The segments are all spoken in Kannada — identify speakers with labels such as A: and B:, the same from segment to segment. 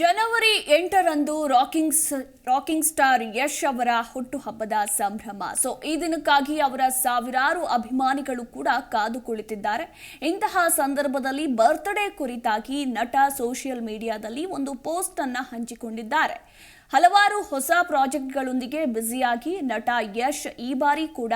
A: ಜನವರಿ ಎಂಟರಂದು ರಾಕಿಂಗ್ಸ್ ರಾಕಿಂಗ್ ಸ್ಟಾರ್ ಯಶ್ ಅವರ ಹುಟ್ಟುಹಬ್ಬದ ಸಂಭ್ರಮ. ಸೊ ಈ ದಿನಕ್ಕಾಗಿ ಅವರ ಸಾವಿರಾರು ಅಭಿಮಾನಿಗಳು ಕೂಡ ಕಾದು ಕುಳಿತಿದ್ದಾರೆ ಇಂತಹ ಸಂದರ್ಭದಲ್ಲಿ ಬರ್ತ್ಡೇ ಕುರಿತಾಗಿ ನಟ ಸೋಷಿಯಲ್ ಮೀಡಿಯಾದಲ್ಲಿ ಒಂದು ಪೋಸ್ಟ್ ಅನ್ನ ಹಂಚಿಕೊಂಡಿದ್ದಾರೆ. ಹಲವಾರು ಹೊಸ ಪ್ರಾಜೆಕ್ಟ್ಗಳೊಂದಿಗೆ ಬ್ಯುಸಿಯಾಗಿ ನಟ ಯಶ್ ಈ ಬಾರಿ ಕೂಡ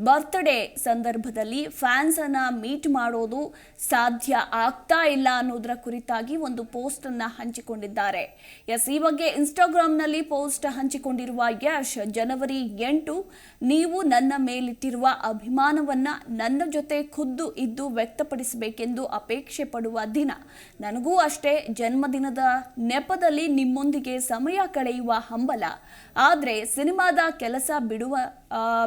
A: ಬರ್ತ್ಡೇ ಸಂದರ್ಭದಲ್ಲಿ ಫ್ಯಾನ್ಸ್ ಅನ್ನ ಮೀಟ್ ಮಾಡೋದು ಸಾಧ್ಯ ಆಗ್ತಾ ಇಲ್ಲ ಅನ್ನೋದರ ಕುರಿತಾಗಿ ಒಂದು ಪೋಸ್ಟ್ ಅನ್ನ ಹಂಚಿಕೊಂಡಿದ್ದಾರೆ. ಎಸ್ ಈ ಬಗ್ಗೆ ಇನ್ಸ್ಟಾಗ್ರಾಂನಲ್ಲಿ ಪೋಸ್ಟ್ ಹಂಚಿಕೊಂಡಿರುವ ಯಶ್, ಜನವರಿ ಎಂಟು ನೀವು ನನ್ನ ಮೇಲಿಟ್ಟಿರುವ ಅಭಿಮಾನವನ್ನ ನನ್ನ ಜೊತೆ ಖುದ್ದು ಇದ್ದು ವ್ಯಕ್ತಪಡಿಸಬೇಕೆಂದು ಅಪೇಕ್ಷೆ ಪಡುವ ದಿನ. ನನಗೂ ಅಷ್ಟೇ ಜನ್ಮದಿನದ ನೆಪದಲ್ಲಿ ನಿಮ್ಮೊಂದಿಗೆ ಸಮಯ ಕಳೆಯುವ ಹಂಬಲ. ಆದರೆ ಸಿನಿಮಾದ ಕೆಲಸ ಬಿಡುವ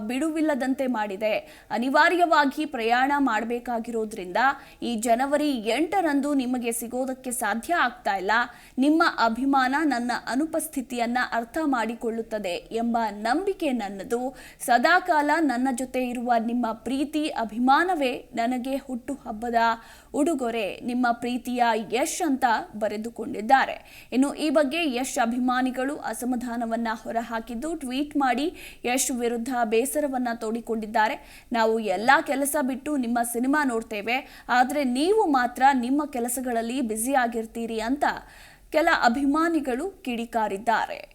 A: ಬಿಡುವಿಲ್ಲದಂತೆ ಮಾಡಿದೆ. ಅನಿವಾರ್ಯವಾಗಿ ಪ್ರಯಾಣ ಮಾಡಬೇಕಾಗಿರೋದ್ರಿಂದ ಈ ಜನವರಿ ಎಂಟರಂದು ನಿಮಗೆ ಸಿಗೋದಕ್ಕೆ ಸಾಧ್ಯ ಆಗ್ತಾ ಇಲ್ಲ. ನಿಮ್ಮ ಅಭಿಮಾನ ನನ್ನ ಅನುಪಸ್ಥಿತಿಯನ್ನ ಅರ್ಥ ಮಾಡಿಕೊಳ್ಳುತ್ತದೆ ಎಂಬ ನಂಬಿಕೆ ನನ್ನದು. ಸದಾಕಾಲ ನನ್ನ ಜೊತೆ ಇರುವ ನಿಮ್ಮ ಪ್ರೀತಿ, ಅಭಿಮಾನವೇ ನನಗೆ ಹುಟ್ಟುಹಬ್ಬದ ಉಡುಗೊರೆ. ನಿಮ್ಮ ಪ್ರೀತಿಯ ಯಶ್ ಅಂತ ಬರೆದುಕೊಂಡಿದ್ದಾರೆ. ಇನ್ನು ಈ ಬಗ್ಗೆ ಯಶ್ ಅಭಿಮಾನಿಗಳು ಅಸಮಾಧಾನವನ್ನ ಹೊರಹಾಕಿದ್ದು ಟ್ವೀಟ್ ಮಾಡಿ ಯಶ್ ವಿರುದ್ಧ ಬೇಸರವನ್ನ ತೋಡಿಕೊಂಡಿದ್ದಾರೆ. ನಾವು ಎಲ್ಲಾ ಕೆಲಸ ಬಿಟ್ಟು ನಿಮ್ಮ ಸಿನಿಮಾ ನೋಡ್ತೇವೆ. ಆದರೆ ನೀವು ಮಾತ್ರ ನಿಮ್ಮ ಕೆಲಸಗಳಲ್ಲಿ ಬ್ಯುಸಿ ಆಗಿರ್ತೀರಿ ಅಂತ ಕೆಲ ಅಭಿಮಾನಿಗಳು ಕಿಡಿಕಾರಿದ್ದಾರೆ.